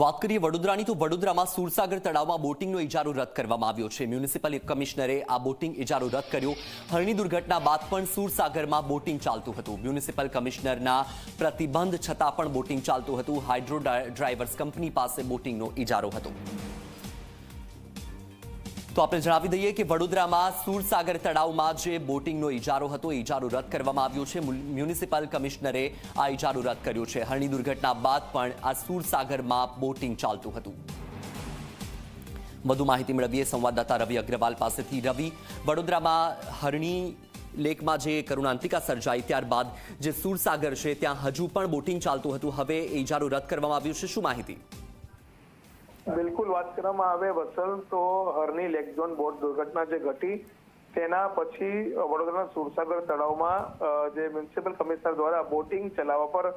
વાત કરીએ વડોદરાની, તો વડોદરામાં સુરસાગર તળાવમાં બોટિંગનો ઇજારો રદ કરવામાં આવ્યો છે. મ્યુનિસિપલ કમિશનરે આ બોટિંગ ઇજારો રદ કર્યો. હરણી દુર્ઘટના બાદ પણ સુરસાગરમાં બોટિંગ ચાલતું હતું. મ્યુનિસિપલ કમિશનરના પ્રતિબંધ છતાં પણ બોટિંગ ચાલતું હતું. હાઇડ્રો ડ્રાઈવર્સ કંપની પાસે બોટિંગનો ઇજારો હતો. તો આપણે જણાવી દઈએ કે વડોદરામાં સુરસાગર તળાવમાં જે બોટિંગનો ઇજારો હતો ઇજારો રદ કરવામાં આવ્યો છે. મ્યુનિસિપલ કમિશનરે આ ઇજારો રદ કર્યો છે. હરણી દુર્ઘટના બાદ પણ આ સુરસાગરમાં બોટિંગ ચાલતું હતું. વધુ માહિતી મેળવીએ સંવાદદાતા રવિ અગ્રવાલ પાસેથી. રવિ, વડોદરામાં હરણી લેકમાં જે કરુણાંતિકા સર્જાઈ, ત્યારબાદ જે સુરસાગર છે, ત્યાં હજુ પણ બોટિંગ ચાલતું હતું. હવે ઇજારો રદ કરવામાં આવ્યો છે. શું માહિતી? બિલકુલ વાત કરવામાં આવે વસલ તો હરની લેક ઝોન બોટ દુર્ઘટના જે ઘટી, તેના પછી વડોદરાના સુરસાગર તળાવમાં જે મ્યુનિસિપલ કમિશનર દ્વારા બોટિંગ ચલાવવા પર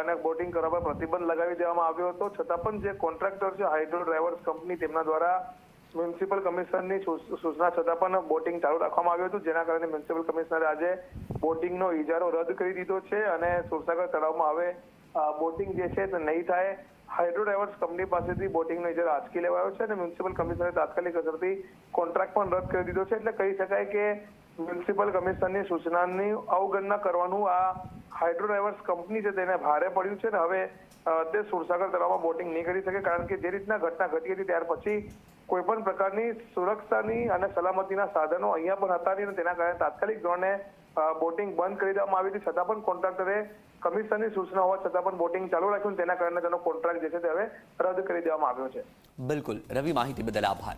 અને બોટિંગ કરવા પર પ્રતિબંધ લગાવી દેવામાં આવ્યો હતો. છતાં પણ જે કોન્ટ્રાક્ટર છે, હાઇડ્રો ડ્રાઈવર્સ કંપની, તેમના દ્વારા મ્યુનિસિપલ કમિશનરની સૂચ- સૂચના છતાં પણ બોટિંગ ચાલુ રાખવામાં આવ્યું હતું, જેના કારણે મ્યુનિસિપલ કમિશનરે આજે બોટિંગનો ઇજારો રદ કરી દીધો છે અને સુરસાગર તળાવમાં હવે બોટિંગ જે છે તે નહીં થાય. હાઇડ્રો ડાયવર્સ કંપની પાસેથી બોટિંગનો ઇજારો આંચકી લેવાયો છે અને મ્યુનિસિપલ કમિશનરે તાત્કાલિક અસરથી કોન્ટ્રાક્ટ પણ રદ કરી દીધો છે. એટલે કહી શકાય કે મ્યુનિસિપલ કમિશનરની સૂચનાની અવગણના કરવાનું આ હાઇડ્રો ડ્રાઈવર્સ કંપની છે તેને ભારે પડ્યું છે ને હવે તે સુરસાગર તળાવમાં બોટિંગ નહીં કરી શકે કારણ કે જે રીતના ઘટના ઘટી હતી ત્યાર પછી કોઈ પણ પ્રકારની સુરક્ષાની અને સલામતીના સાધનો અહીંયા પણ હતા નહીં અને તેના કારણે તાત્કાલિક ધોરણે બોટિંગ બંધ કરી દેવામાં આવી હતી. છતાં પણ કોન્ટ્રાક્ટરે કમિશનની સૂચના હોવા છતાં પણ બોટિંગ ચાલુ રાખ્યું તેના કારણે તેનો કોન્ટ્રાક્ટ જે છે તે હવે રદ કરી દેવામાં આવ્યો છે. બિલકુલ. રવિ માહિતી બદલ આભાર.